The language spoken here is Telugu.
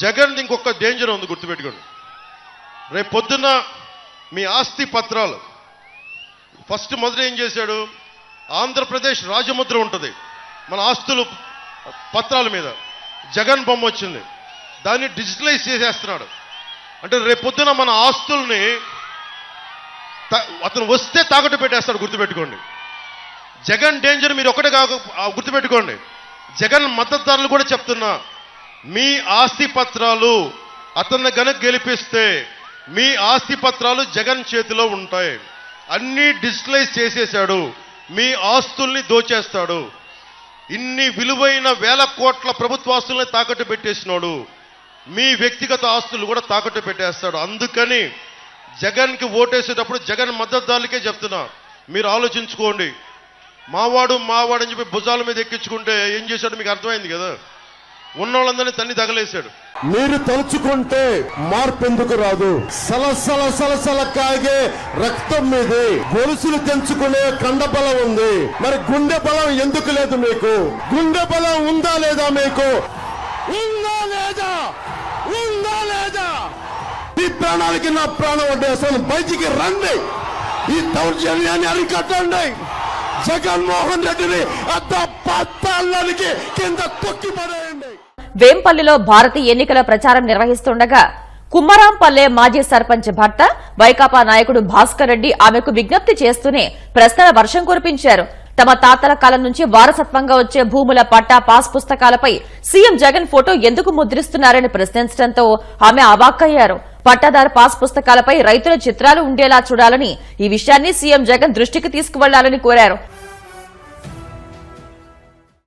జగన్ ఇంకొక డేంజర్ ఉంది గుర్తుపెట్టుకోండి. రేపు పొద్దున్న మీ ఆస్తి పత్రాలు. ఫస్ట్ మొదట ఏం చేశాడు? ఆంధ్రప్రదేశ్ రాజముద్ర ఉంటుంది. మన ఆస్తులు పత్రాల మీద. జగన్ బొమ్మ వచ్చింది. దాన్ని డిజిటలైజ్ చేసేస్తున్నాడు. అంటే రేపు పొద్దున మన ఆస్తుల్ని త- అతను వస్తే తాకట్టు పెట్టేస్తాడు గుర్తుపెట్టుకోండి. జగన్ డేంజర్ మీరు ఒకటే కాక గుర్తుపెట్టుకోండి. జగన్ మద్దతుదారులు కూడా చెప్తున్నా మీ ఆస్తి పత్రాలు అతన్ని గనక గెలిపిస్తే మీ ఆస్తి పత్రాలు జగన్ చేతిలో ఉంటాయి. అన్నీ డిజిటలైజ్ చేసేశాడు. మీ ఆస్తుల్ని దోచేస్తాడు. ఇన్ని విలువైన వేల కోట్ల ప్రభుత్వ ఆస్తుల్ని తాకట్టు పెట్టేసినాడు మీ వ్యక్తిగత ఆస్తులు కూడా తాకట్టు పెట్టేస్తాడు. అందుకని జగన్కి ఓటేసేటప్పుడు జగన్ మద్దతుదారులకే చెప్తున్నా మీరు ఆలోచించుకోండి. మావాడు మావాడు అని చెప్పి భుజాల మీద ఎక్కించుకుంటే ఏం చేశాడు మీకు అర్థమైంది కదా? ఉన్నోళ్ళందరినీ తన్ని తగలేశాడు. మీరు తలుచుకుంటే మార్పు ఎందుకు రాదు సలసల సలసల కాగే రక్తం మీది. గొలుసులు తెంచుకునే కండ బలం ఉంది. మరి గుండె బలం ఎందుకు లేదు మీకు? గుండె బలం ఉందా లేదా మీకు? ఉందా లేదా? ఉందా లేదా? ఈ ప్రాణాలకి నా ప్రాణం అంటే అసలు బయటికి రండి. ఈ దౌర్జన్యాన్ని అరికట్టండి. జగన్మోహన్ రెడ్డిని అద్ద పత్తాలకి కింద తొక్కి పడేయండి వేంపల్లిలో భారతీయ ఎన్నికల ప్రచారం నిర్వహిస్తుండగా కుమ్మరాంపల్లె మాజీ సర్పంచ్ భర్త వైకాపా నాయకుడు భాస్కర్ రెడ్డి ఆమెకు విజ్ఞప్తి చేస్తూనే ప్రశ్నల వర్షం కురిపించారు. తమ తాతల కాలం నుంచి వారసత్వంగా వచ్చే భూముల పట్టా పాస్ పుస్తకాలపై సీఎం జగన్ ఫోటో ఎందుకు ముద్రిస్తున్నారని ప్రశ్నించడంతో ఆమె అవాక్కయ్యారు. పట్టాదారు పాస్ పుస్తకాలపై రైతుల చిత్రాలు ఉండేలా చూడాలని ఈ విషయాన్ని సీఎం జగన్ దృష్టికి తీసుకువెళ్ళాలని కోరారు.